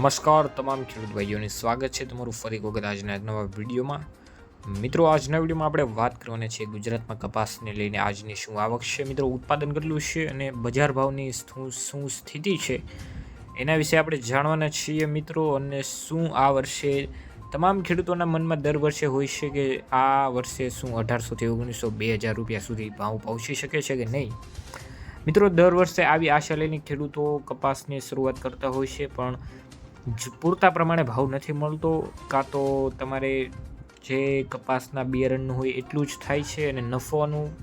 નમસ્કાર, તમામ ખેડૂત ભાઈઓને સ્વાગત છે તમારું ફરી એક વખત આજના એક નવા વિડીયોમાં. મિત્રો, આજના વિડીયોમાં આપણે વાત કરવાની છે ગુજરાતમાં કપાસને લઈને આજની શું આવક છે, મિત્રો, ઉત્પાદન કેટલું છે અને બજાર ભાવની શું સ્થિતિ છે એના વિશે આપણે જાણવાના છીએ, મિત્રો, અને શું આ વર્ષે તમામ ખેડૂતોના મનમાં દર વર્ષે હોય છે કે આ વર્ષે શું અઢારસોથી ઓગણીસો બે હજાર રૂપિયા સુધી ભાવ પહોંચી શકે છે કે નહીં? મિત્રો, દર વર્ષે આવી આશા લઈને ખેડૂતો કપાસની શરૂઆત કરતા હોય છે, પણ પૂરતા પ્રમાણે ભાવ નથી મળતો, કાં તો તમારે જે કપાસના બિયારણનું હોય એટલું જ થાય છે અને નફોનું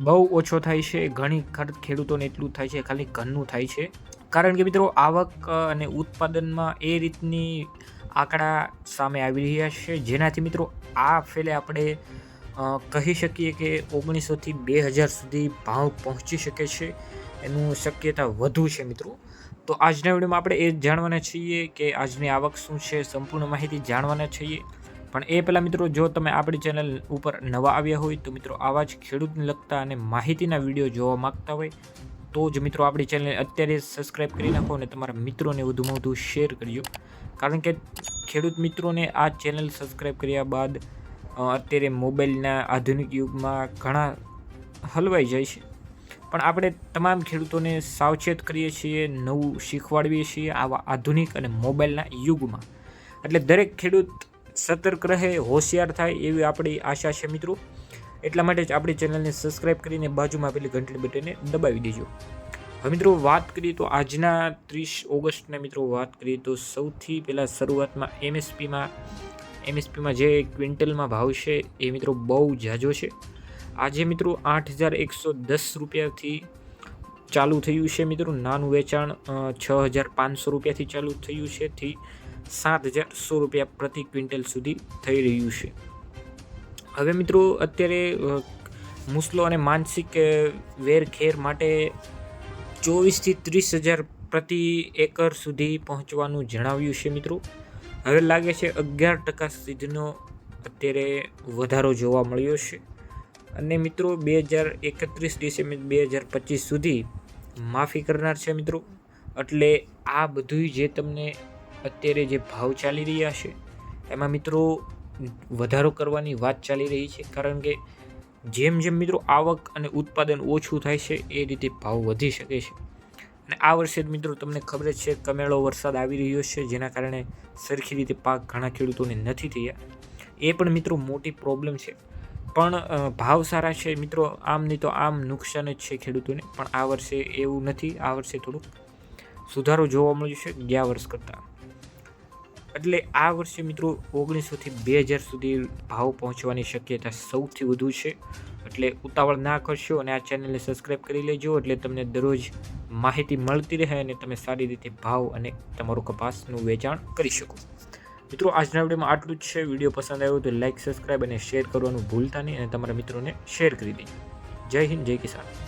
બહુ ઓછો થાય છે, ઘણી ખર્ચ ખેડૂતોને એટલું થાય છે, ખાલી ઘરનું થાય છે. કારણ કે મિત્રો, આવક અને ઉત્પાદનમાં એ રીતની આંકડા સામે આવી રહ્યા છે. જેનાથી મિત્રો, આ ફેલે આપણે કહી શકીએ કે ઓગણીસોથી બે હજાર સુધી ભાવ પહોંચી શકે છે. એનું શક્યતા વધુ છે મિત્રો. તો આજના વિડીયોમાં આપણે એ જાણવાના છીએ કે આજની આવક શું છે, સંપૂર્ણ માહિતી જાણવાના છીએ. પણ એ પહેલાં મિત્રો, જો તમે આપણી ચેનલ ઉપર નવા આવ્યા હોય, તો મિત્રો આવા જ ખેડૂતને લગતા અને માહિતીના વીડિયો જોવા માંગતા હોય, તો જ મિત્રો આપણી ચેનલ અત્યારે સબસ્ક્રાઈબ કરી નાખો અને તમારા મિત્રોને વધુમાં વધુ શેર કરજો. કારણ કે ખેડૂત મિત્રોને આ ચેનલ સબસ્ક્રાઈબ કર્યા બાદ અત્યારે મોબાઈલના આધુનિક યુગમાં ઘણા હલવાઈ જાય છે. પણ આપણે તમામ ખેડૂતોને સાવચેત કરીએ છીએ, નવું શીખવાડીએ છીએ આવા આધુનિક અને મોબાઈલના યુગમાં. એટલે દરેક ખેડૂત સતર્ક રહે, હોશિયાર થાય એવી આપણી આશા છે મિત્રો. એટલા માટે જ આપણી ચેનલને સબસ્ક્રાઈબ કરીને બાજુમાં પેલી ઘંટડી બટનને દબાવી દેજો. હવે મિત્રો વાત કરીએ તો આજના ત્રીસ ઓગસ્ટના મિત્રો વાત કરીએ તો સૌથી પહેલાં શરૂઆતમાં એમએસપીમાં એમએસપીમાં જે ક્વિન્ટલમાં ભાવ છે એ મિત્રો બહુ ઝાઝો છે. આજે મિત્રો આઠ હજાર એકસો દસ રૂપિયાથી ચાલુ થયું છે મિત્રો. નાનું વેચાણ છ હજાર પાંચસો રૂપિયાથી ચાલુ થયું છે થી સાત હજાર સો રૂપિયા પ્રતિ ક્વિન્ટલ સુધી થઈ રહ્યું છે. હવે મિત્રો અત્યારે મુસલો અને માનસિક વેરખેર માટે ચોવીસથી ત્રીસ હજાર પ્રતિ એકર સુધી પહોંચવાનું જણાવ્યું છે મિત્રો. હવે લાગે છે અગિયાર ટકા સુધીનો અત્યારે વધારો જોવા મળ્યો છે. અને મિત્રો, બે હજાર એકત્રીસ ડિસેમ્બર બે હજાર પચીસ સુધી માફી કરનાર છે મિત્રો. એટલે આ બધું જે તમને અત્યારે જે ભાવ ચાલી રહ્યા છે, એમાં મિત્રો વધારો કરવાની વાત ચાલી રહી છે. કારણ કે જેમ જેમ મિત્રો આવક અને ઉત્પાદન ઓછું થાય છે, એ રીતે ભાવ વધી શકે છે. અને આ વર્ષે મિત્રો તમને ખબર છે, કમેળો વરસાદ આવી રહ્યો છે, જેના કારણે સરખી રીતે પાક ઘણા ખેડૂતોને નથી થયા. એ પણ મિત્રો મોટી પ્રોબ્લેમ છે. પણ ભાવ સારા છે મિત્રો, આમ નહીં તો આમ નુકસાન જ છે ખેડૂતોને, પણ આ વર્ષે એવું નથી, આ વર્ષે થોડુંક સુધારો જોવા મળ્યો છે, ગયા વર્ષ કરતાં. એટલે આ વર્ષે મિત્રો ઓગણીસોથી બે હજાર સુધી ભાવ પહોંચવાની શક્યતા સૌથી વધુ છે. એટલે ઉતાવળ ના કરશો અને આ ચેનલને સબસ્ક્રાઈબ કરી લેજો, એટલે તમને દરરોજ માહિતી મળતી રહે અને તમે સારી રીતે ભાવ અને તમારું કપાસનું વેચાણ કરી શકો. મિત્રો, આજના વિડીયોમાં આટલું જ છે. વીડિયો પસંદ આવ્યો તો લાઇક સબસ્ક્રાઈબ અને શેર કરવાનું ભૂલતા નહીં અને તમારા મિત્રોને શેર કરી દેજો. જય હિન્દ, જય કિસાન.